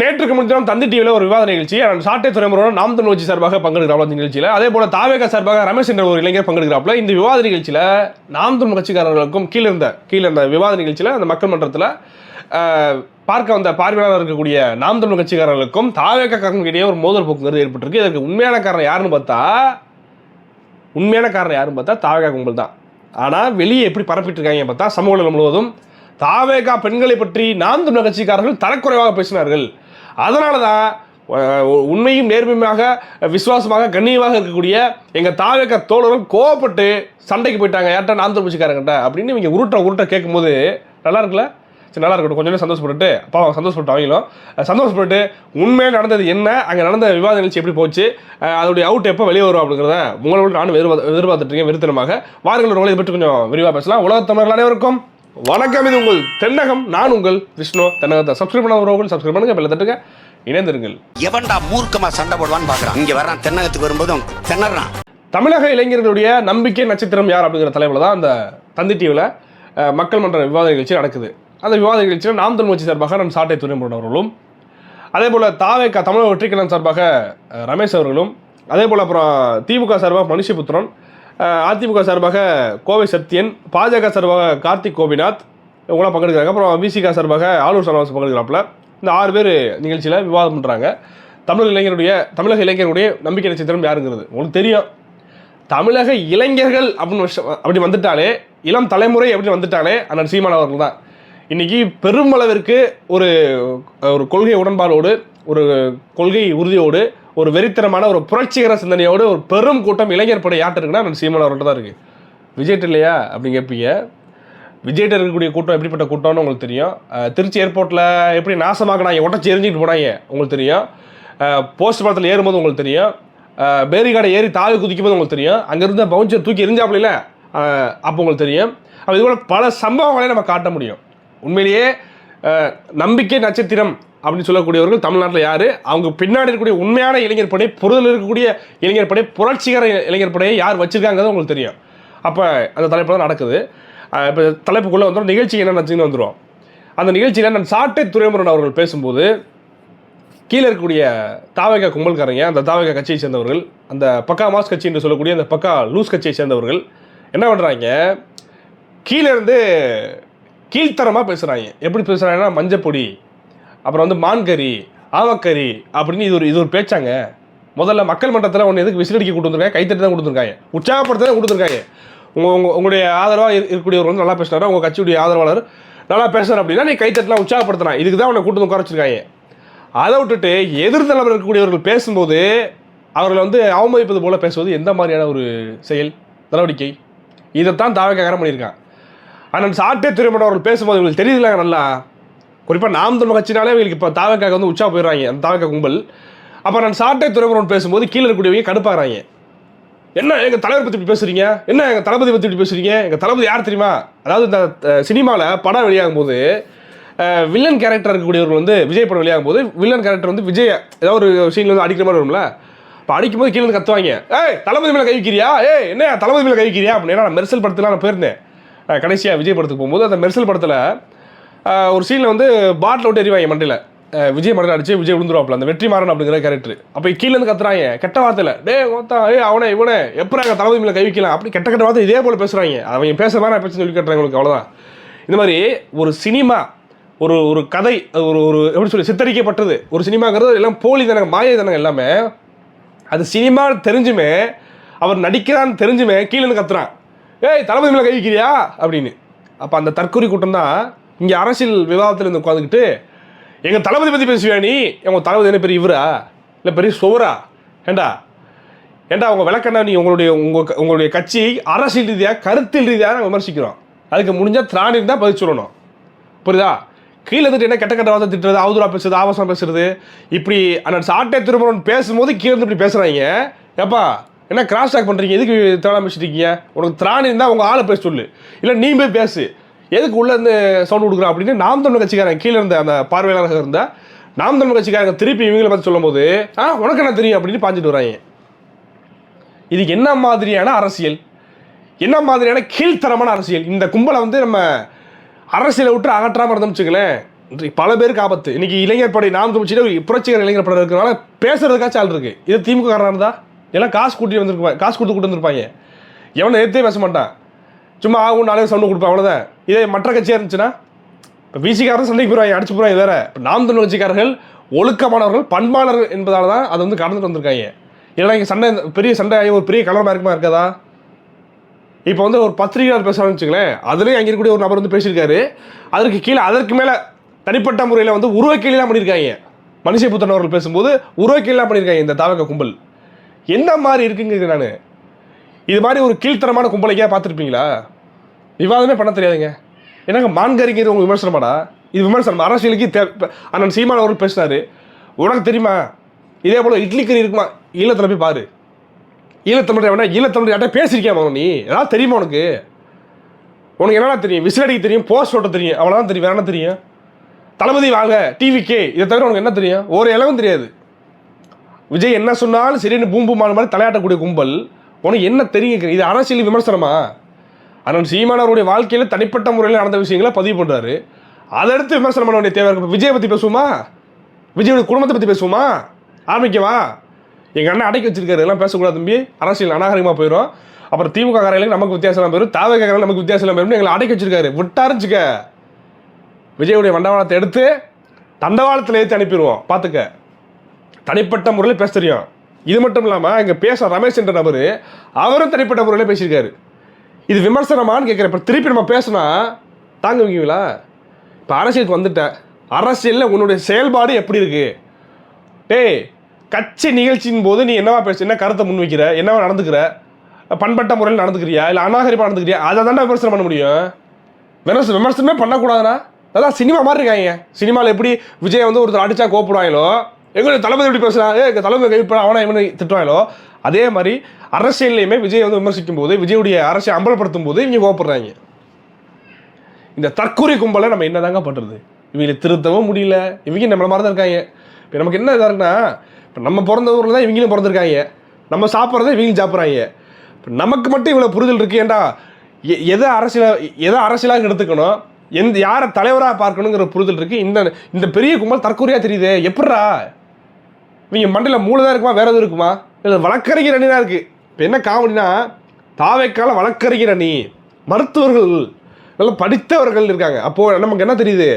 நேற்றுக்கு முன்தினம் தந்தி டிவியில் ஒரு விவாத நிகழ்ச்சி. அண்ட் சாட்டை துறைமுறையோட நாம் தமிழ் கட்சி சார்பாக பங்கெடுக்கிறாப்ல இந்த நிகழ்ச்சியில். அதே போல தாவேக சார்பாக ரமேஷ் என்ற ஒரு இளைஞர் பங்கெடுக்கிறாப்ல. இந்த விவாத நிகழ்ச்சியில் நாம் தமிழ் கட்சிக்காரர்களுக்கும் கீழே இருந்த கீழே இருந்த விவாத நிகழ்ச்சியில் அந்த மக்கள் மன்றத்தில் பார்க்க வந்த பார்வையாளர் இருக்கக்கூடிய நாம் தமிழ் கட்சிக்காரர்களுக்கும் தாவேக இடையே ஒரு மோதல் போக்குங்கிறது ஏற்பட்டிருக்கு. இதற்கு உண்மையான காரணம் யாருன்னு பார்த்தா உண்மையான காரணம் யாருன்னு பார்த்தா தாவேகா கும்பல் தான். ஆனால் வெளியே எப்படி பரப்பிட்டு இருக்காங்க பார்த்தா சமூக முழுவதும் தாவேகா பெண்களை பற்றி நாம் தமிழர் கட்சிக்காரர்கள் தரக்குறைவாக பேசினார்கள். அதனால தான் உண்மையும் நேர்மையுமாக விசுவாசமாக கண்ணியமாக இருக்கக்கூடிய எங்கள் தாவேகா தோழரும் கோவப்பட்டு சண்டைக்கு போயிட்டாங்க. யார்கிட்ட? நான் தமிழ் அப்படின்னு இவங்க உருட்ட உருட்ட கேட்கும்போது நல்லா இருக்குல்ல? சரி நல்லா இருக்கட்டும். கொஞ்சம் நேரம் சந்தோஷப்பட்டுட்டு அப்பா அவங்க சந்தோஷப்பட்டு அவங்களும். சந்தோஷப்பட்டு உண்மையாக நடந்தது என்ன? அங்கே நடந்த விவாத நிகழ்ச்சி எப்படி போச்சு? அதோடைய அவுட் எப்போ வெளியே வரும் அப்படிங்கிறத உங்களோட நானும் எதிர்பார்த்து எதிர்பார்த்துட்டு இருக்கேன் வெறுத்தனமாக. வாருங்கள் உங்களை பற்றி கொஞ்சம் விரிவாக பேசலாம். உலகத் தமிழர்கள் அனைவருக்கும் வணக்கம் இது உங்கள் தென்னகம். நான் உங்கள் விஷ்ணு தென்னகத்தை. சப்ஸ்கிரைப் பண்ணாதவர்கள் சப்ஸ்கிரைப் பண்ணுங்க பெல்ல தட்டுங்க. இணைந்திருங்கள். எவன்டா மூர்க்கமா சண்டை போடுவான்னு பாக்குறான். இங்க வர்றான் தென்னகத்துக்கு வரும்போதும் திணறான் தமிழக இளைஞர்களுடைய நம்பிக்கை நட்சத்திரம் யார் அப்படிங்கிற தலைப்பில் தான் அந்த தந்தி டிவியில் மக்கள் மன்ற விவாத நிகழ்ச்சி நடக்குது. அந்த விவாத நிகழ்ச்சியில் நாம் தமிழ் கட்சி சார்பாக நம் சாட்டை துறைமுடன் அவர்களும் அதே போல் தாவேக்கா தமிழக வெற்றிக்கலன் சார்பாக ரமேஷ் அவர்களும் அதே போல் அப்புறம் திமுக சார்பாக மனுஷபுத்திரன் அதிமுக சார்பாக கோவை சத்யன் பாஜக சார்பாக கார்த்திக் கோபிநாத் இவங்களாம் பங்கெடுக்கிறாங்க. அப்புறம் விசிகா சார்பாக ஆலூர் சரவாஸ் பங்கெடுக்கிறாப்புல இந்த ஆறு பேர் நிகழ்ச்சியில் விவாதம் பண்ணுறாங்க தமிழக இளைஞருடைய தமிழக இளைஞருடைய நம்பிக்கை நட்சத்திரம் யாருங்கிறது? உங்களுக்கு தெரியும். தமிழக இளைஞர்கள் அப்படின்னு அப்படி வந்துட்டாலே இளம் தலைமுறை அப்படின்னு வந்துட்டாலே அண்ணன் சீமான் அவர்கள் தான். இன்னைக்கு பெருமளவிற்கு ஒரு ஒரு கொள்கை உடன்பாடோடு ஒரு கொள்கை உறுதியோடு ஒரு வெறித்தனமான ஒரு புரட்சிகர சிந்தனையோடு ஒரு பெரும் கூட்டம் இளைஞர் படை யார்ட்ட இருக்குன்னா அண்ணன் சீமான் அவர்கள்ட்ட தான் இருக்குது விஜய்ட்டு இல்லையா? அப்படின்னு கேட்பீங்க விஜய்ட்டு இருக்கக்கூடிய கூட்டம் எப்படிப்பட்ட கூட்டம்னு உங்களுக்கு தெரியும். திருச்சி ஏர்போர்ட்டில் எப்படி நாசமாக்கினாங்க? உடச்சி எரிஞ்சிட்டு போனாங்க உங்களுக்கு தெரியும். போஸ்ட் படத்தில் ஏறும்போது உங்களுக்கு தெரியும். பேரிகாடை ஏறி தாவி குதிக்கும்போது உங்களுக்கு தெரியும். அங்கேருந்து பவுன்சர் தூக்கி எரிஞ்சாப்புல அப்போ உங்களுக்கு தெரியும். அப்போ இதுபோல் பல சம்பவங்களை நம்ம காட்ட முடியும். உண்மையிலேயே நம்பிக்கை நட்சத்திரம் அப்படின்னு சொல்லக்கூடியவர்கள் தமிழ்நாட்டில் யார்? அவங்க பின்னாடி இருக்கக்கூடிய உண்மையான இளைஞர் படை புரிதல் இருக்கக்கூடிய இளைஞர் படை புரட்சிகர இளைஞர் படையை யார் வச்சுருக்காங்கிறது உங்களுக்கு தெரியும். அப்போ அந்த தலைப்பு தான் நடக்குது. இப்போ தலைப்புக்குள்ளே வந்துடும் நிகழ்ச்சி என்ன நடந்துச்சுன்னு வந்துடும் அந்த நிகழ்ச்சியில் நான் சாட்டை துறைமுருகன் அவர்கள் பேசும்போது கீழே இருக்கக்கூடிய தாவக கும்பல்காரங்க அந்த தாவக கட்சியை சேர்ந்தவர்கள் அந்த பக்கா மாஸ் கட்சி என்று சொல்லக்கூடிய அந்த பக்கா லூஸ் கட்சியை சேர்ந்தவர்கள் என்ன பண்ணுறாங்க கீழே இருந்து கீழ்த்தரமாக பேசுகிறாங்க எப்படி பேசுகிறாங்கன்னா மஞ்சப்பொடி அப்புறம் வந்து மான்கறி ஆவக்கறி அப்படின்னு இது ஒரு இது ஒரு பேச்சாங்க. முதல்ல மக்கள் மன்றத்தில் ஒன்று எதுக்கு விசிலடிக்க கொடுத்துருக்காங்க? கைத்தட்டி தான் கொடுத்துருக்காங்க. உற்சாகப்படுத்த தான் கொடுத்துருக்காங்க. உங்கள் உங்கள் உங்களுடைய ஆதரவாக இருக்கக்கூடியவர் வந்து நல்லா பேசுனாரு உங்கள் கட்சியுடைய ஆதரவாளர் நல்லா பேசுகிறார் அப்படின்னா நீ கைத்தட்டலாம் உற்சாகப்படுத்தலாம். இதுக்கு தான் உன்னை கூட்டு வந்து குறைச்சிருக்காங்க. அதை விட்டுட்டு எதிர்த்தலைவர் இருக்கக்கூடியவர்கள் பேசும்போது அவர்களை வந்து அவமதிப்பது போல் பேசுவது எந்த மாதிரியான ஒரு செயல் நடவடிக்கை? இதைத்தான் தாவக்காரம் பண்ணியிருக்கான் ஆனால் சாட்டை திருமணம் அவர்கள் பேசும்போது இவங்களுக்கு தெரியல நல்லா? குறிப்பாக நாம் தமிழ் கட்சினாலே இவங்களுக்கு இப்போ தாவக்காக வந்து உச்சா போயிடுறாங்க அந்த தாவக்கா கும்பல். அப்போ நான் சாட்டை துறைமுகம் பேசும்போது கீழே இருக்கக்கூடியவங்க கடுப்பாகிறாங்க என்ன எங்கள் தலைவர் பற்றி பேசுகிறீங்க பேசுறீங்க? என்ன எங்கள் தளபதி பற்றி இப்படி பேசுறீங்க? எங்கள் தளபதி யார் தெரியுமா? அதாவது இந்த சினிமாவில் படம் வெளியாகும் போது வில்லன் கேரக்டர் இருக்கக்கூடியவர்கள் வந்து விஜய் படம் வெளியாகும் போது வில்லன் கேரக்டர் வந்து விஜய் ஏதாவது ஒரு சீனில் வந்து அடிக்கிற மாதிரி வரும்ல? இப்போ அடிக்கும் போது கீழே வந்து கத்துவாங்க. ஏய் தளபதி மேலே கை வைக்கிறியா? ஏய் என்ன தளபதி மேலே கை வைக்கிறியா? அப்படின்னு. நான் மெர்சல் படத்துலாம் நான் போயிருந்தேன். கடைசியாக விஜய் படத்துக்கு போகும்போது அந்த மெர்சல் படத்தில் ஒரு சீனில் வந்து பாட்டில் விட்டு எறிவாங்க மண்டையில். விஜய் மண்டல அடிச்சு விஜய் விழுந்துருவாப்ல அந்த வெற்றி மாறன் அப்படிங்கிற கேரக்டர் அப்போ கீழே இருந்து கத்துறாங்க. கெட்ட வார்த்தையில் டே ஓத்தா ஏ அவனே இவனே எப்படி எங்கள் தளபதி மேலே கை வைக்கலாம்? அப்படி கெட்ட கெட்ட வார்த்தை இதே போல் பேசுகிறாங்க அவங்க பேசுற மாதிரி நான் பேச சொல்லி கட்டுறாங்க உங்களுக்கு அவ்வளோதான் இந்த மாதிரி ஒரு சினிமா ஒரு ஒரு கதை ஒரு ஒரு எப்படி சொல்லி சித்தரிக்கப்பட்டது. ஒரு சினிமாங்கிறது எல்லாம் போலி தானங்க மாயை தானங்க எல்லாமே அது சினிமா தெரிஞ்சுமே அவர் நடிக்கிறான்னு தெரிஞ்சுமே கீழே கத்துறான். ஏய் தளபதி மேலே கை வைக்கிறியா? அப்படின்னு. அப்போ அந்த தற்கொலை கூட்டம் தான் இங்கே அரசியல் விவாதத்தில் இருந்து உட்காந்துக்கிட்டு எங்கள் தளபதி பற்றி பேசுவியா நீ? உங்கள் தளபதி என்ன பெரிய இவரா? இல்லை பெரிய சுவரா? ஏண்டா? ஏண்டா உங்கள் விளக்கண்ணா நீ உங்களுடைய உங்கள் உங்களுடைய கட்சி அரசியல் ரீதியாக கருத்தில் ரீதியாக நாங்கள் விமர்சிக்கிறோம். அதுக்கு முடிஞ்சால் திராணி இருந்தால் பதில் சொல்லணும். புரியுதா? கீழே இருந்துட்டு என்ன கெட்ட கெட்ட வார்த்தை திட்டுறது அவதூறா பேசுறது ஆபாசம் பேசுறது? இப்படி அந்த சாட்டை திருமணம் பேசும்போது கீழே இருந்து இப்படி பேசுகிறாங்க ஏப்பா என்ன கிராஸ் டாக் பண்ணுறீங்க எதுக்கு தேவை பேசிட்டு உனக்கு திராணி இருந்தால் உங்கள் ஆளை பேச சொல்லு. இல்லை நீ போய் பேசு. எதுக்கு உள்ளே இருந்து சவுண்ட் கொடுக்குறான் அப்படின்னு நாம் தமிழ் கட்சிக்காரன் கீழே இருந்த அந்த பார்வையாளராக இருந்தால் நாம் தமிழ் கட்சிக்காரங்க திருப்பி இவங்களை பற்றி சொல்லும்போது ஆ உனக்கு என்ன தெரியும்? அப்படின்னு பாஞ்சிட்டு வராங்க. இது என்ன மாதிரியான அரசியல்? என்ன மாதிரியான கீழ்த்தரமான அரசியல்? இந்த கும்பலை வந்து நம்ம அரசியலை விட்டு அகற்றாமல் இருந்தோம்னு பல பேருக்கு ஆபத்து. இன்னைக்கு இளைஞர் படை நாம் தமிழ்ச்சியில் புரட்சிகர இளைஞர் படம் இருக்கிறனால பேசுறதுக்காச்சும் ஆள் இருக்கு. இது திமுக காரணம் இருந்தா? எல்லாம் காசு கூட்டி வந்திருப்பாங்க காசு கொடுத்து கூட்டு வந்திருப்பாங்க. எவனை எடுத்தே பேச மாட்டான். சும்மா ஆகும் நாளே சவுண்டு கொடுப்பான் அவ்வளோதான் இதே மற்ற கட்சியாக இருந்துச்சுன்னா இப்போ விசிக்காரன் சண்டைக்கு போயிடுவாங்க அடிச்சு போடுவாங்க வேற. இப்போ நாம் தமிழ் கட்சிக்காரர்கள் ஒழுக்கமானவர்கள் பண்பாளர்கள் என்பதால் தான் அதை வந்து கடந்துட்டு வந்திருக்காங்க. இல்லைனா இங்கே சண்டை பெரிய சண்டை ஆகி ஒரு பெரிய கலவரமாக இருக்குமா இருக்காதா? இப்போ வந்து ஒரு பத்திரிகையாளர் பேசுகிறான்னு வச்சுங்களேன் அதுலேயும் அங்கே இருக்கக்கூடிய ஒரு நபர் வந்து பேசியிருக்காரு. அதற்கு கீழே அதற்கு மேலே தனிப்பட்ட முறையில் வந்து உருவக்கீழலாம் பண்ணியிருக்காங்க. மனுஷபுத்தன் அவர்கள் பேசும்போது உருவக்கீழலாம் பண்ணியிருக்காங்க இந்த தாவக கும்பல். என்ன மாதிரி இருக்குங்கிறது நான். இது மாதிரி ஒரு கீழ்த்தரமான கும்பலைக்கா பார்த்துருப்பீங்களா? விவாதமே பண்ண தெரியாதுங்க. என்னங்க மான்கறிங்கிற உங்கள் விமர்சனமாடா? இது விமர்சனம். அரசியலுக்கு தே அண்ணன் சீமான் அவர்கள் பேசினார். உனக்கு தெரியுமா? இதே போல் இட்லி கறி இருக்குமா? ஈழத்தில் போய் பாரு. ஈழத்தமிழ் வேணா ஈழத்தமிழ் யார்ட்ட பேசியிருக்கியா மகன் நீ? ஏதாவது தெரியுமா உனக்கு? உனக்கு என்னென்ன தெரியும்? விசிலடிக்க தெரியும் போஸ்ட் ஓட்ட தெரியும். அவ்வளோதான் தெரியும். வேற என்ன தெரியும்? தளபதி வாங்க டிவிக்கே இதை தவிர உனக்கு என்ன தெரியும்? ஒரு இளவும் தெரியாது. விஜய் என்ன சொன்னாலும் சரின்னு பூம்பு மால் மாதிரி தலையாட்டக்கூடிய கும்பல். உனக்கு என்ன தெரியும் இது அரசியல் விமர்சனமா? அண்ணன் சீமானவருடைய வாழ்க்கையில் தனிப்பட்ட முறையில் நடந்த விஷயங்களை பதிவு பண்ணுறாரு அதை எடுத்து விமர்சனம் பண்ண வேண்டிய தேவை இருக்கு. விஜயை பற்றி பேசுவோமா? விஜயோட குடும்பத்தை பற்றி பேசுவோமா? ஆரம்பிக்கவா? எங்கள் அண்ணன் அடக்கி வச்சிருக்காரு. எல்லாம் பேசக்கூடாது தம்பி. அரசியல் அநாகரிகமாக போயிடும் அப்புறம் திமுக காரையில நமக்கு வித்தியாசம் போயிடும் தாவக நமக்கு வித்தியாசம் போயிடும் எங்களை அடைக்கி வச்சிருக்காரு. விட்டாருச்சுக்க விஜயுடைய வண்டவாளத்தை எடுத்து தண்டவாளத்தில் ஏற்றி அனுப்பிடுவோம். பார்த்துக்க. தனிப்பட்ட முறையில் பேச தெரியும். இது மட்டும் இல்லாமல் இங்கே பேச ரமேஷ் என்ற நபர் அவரும் தனிப்பட்ட முறையில் பேசியிருக்காரு. இது விமர்சனமான்னு கேட்குறேன் இப்போ திருப்பி நம்ம பேசினா தாங்குவீங்களா? இப்போ அரசியலுக்கு வந்துட்டேன் அரசியலில் உன்னுடைய செயல்பாடு எப்படி இருக்குது டேய் கட்சி நிகழ்ச்சியின் போது நீ என்னவா பேச என்ன கருத்தை முன்வைக்கிற என்னவா நடந்துக்கிற? பண்பட்ட முறையில் நடந்துக்கிறியா? இல்லை அநாகரிப்பாக நடந்துக்கிறியா? அதை தானே விமர்சனம் பண்ண முடியும். விமர்சனம் விமர்சனமே பண்ணக்கூடாதுண்ணா அதான் சினிமா மாதிரி இருக்காங்க. சினிமாவில் எப்படி விஜய் வந்து ஒருத்தர் அடித்தா கோப்பிடுவாங்களோ எங்களுடைய தளபதி எப்படி பேசுகிறான் ஏ தலைமை தளபதி கைப்பட அவனை இவனை திட்டுவாங்களோ? அதே மாதிரி அரசியல்லையுமே விஜய் வந்து விமர்சிக்கும் போது விஜயுடைய அரசியல் அம்பலப்படுத்தும் போது இவங்க கோபப்படுறாங்க இந்த தற்கொலை கும்பலை நம்ம என்னதாங்க பண்ணுறது இவங்களை திருத்தவும் முடியல. இவங்க நம்மள மாதிரி தான் இருக்காங்க. இப்போ நமக்கு என்ன இதாக இருக்குன்னா இப்போ நம்ம பிறந்த ஊரில் தான் இவங்களும் பிறந்திருக்காங்க. நம்ம சாப்பிட்றத இவங்களும் சாப்பிட்றாங்க. இப்போ நமக்கு மட்டும் இவ்வளோ புரிதல் இருக்கு. ஏன்டா எ- எதை அரசியல எதை அரசியலாக எடுத்துக்கணும்? எந்த யாரை தலைவராக பார்க்கணுங்கிற புரிதல் இருக்குது இந்த இந்த பெரிய கும்பல் தற்கொலையாக தெரியுது. எப்பட்றா இவங்க மண்டையில் மூளை தான் இருக்குமா? வேற எதுவும் இருக்குமா? இல்லை வழக்கறிஞர் அணி தான் இருக்கு. இப்போ என்ன காமெடினா தாவைக்கால வழக்கறிஞர் அணி மருத்துவர்கள் நல்லா படித்தவர்கள் இருக்காங்க. அப்போ நமக்கு என்ன தெரியுது?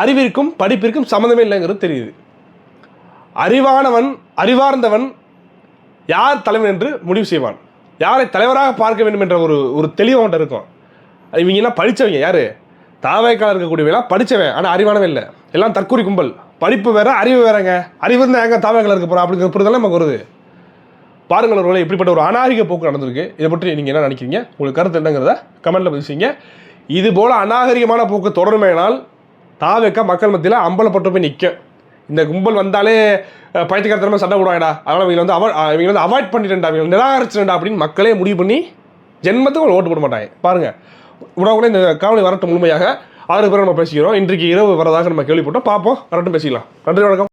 அறிவிற்கும் படிப்பிற்கும் சம்மந்தமே இல்லைங்கிறது தெரியுது. அறிவானவன் அறிவார்ந்தவன் யார் தலைவன் என்று முடிவு செய்வான். யாரை தலைவராக பார்க்க வேண்டும் என்ற ஒரு ஒரு தெளிவு அவன்கிட்ட இருக்கும். இவங்கெல்லாம் படித்தவங்க யாரு? தாவைக்கால இருக்கக்கூடியவங்களாம் படித்தவன் ஆனால் அறிவானவன் இல்லை. எல்லாம் தற்கூறி கும்பல். படிப்பு வேற அறிவு வேறங்க. அறிவு இருந்தால் எங்கே தாவைக்கால இருக்க போகிறோம் அப்படிங்கிற புரிதல் நமக்கு வருது. பாருங்கள் ஒருவேளை இப்படிப்பட்ட ஒரு அநாகரிக போக்கு நடந்திருக்கு. இதை பற்றி நீங்கள் என்ன நினைக்கிறீங்க? உங்களுக்கு கருத்து என்னங்கிறத கமெண்ட்டில் பதிவு இது போல் அநாகரிகமான போக்கு தொடருமேனால் தாவேக்கா மக்கள் மத்தியில் அம்பலப்பட்டு போய் நிற்கும் இந்த கும்பல் வந்தாலே அஹ், சண்டை போடுவாங்கடா. அதனால் இவங்க வந்து அவ இவங்க வந்து அவாய்ட் பண்ணிட்டேன்டா. இவங்க நிராகரிச்சிட்டா அப்படின்னு மக்களே முடிவு பண்ணி ஜென்மத்துக்கு ஓட்டு போட மாட்டாங்க. பாருங்கள் உடனே இந்த காவலை வரட்டும் முழுமையாக. ஆறு பேர் நம்ம பேசிக்கிறோம். இன்றைக்கு இரவு வரதாக நம்ம கேள்விப்பட்டோம். பார்ப்போம். வரட்டும் பேசிக்கலாம். நன்றி வணக்கம்.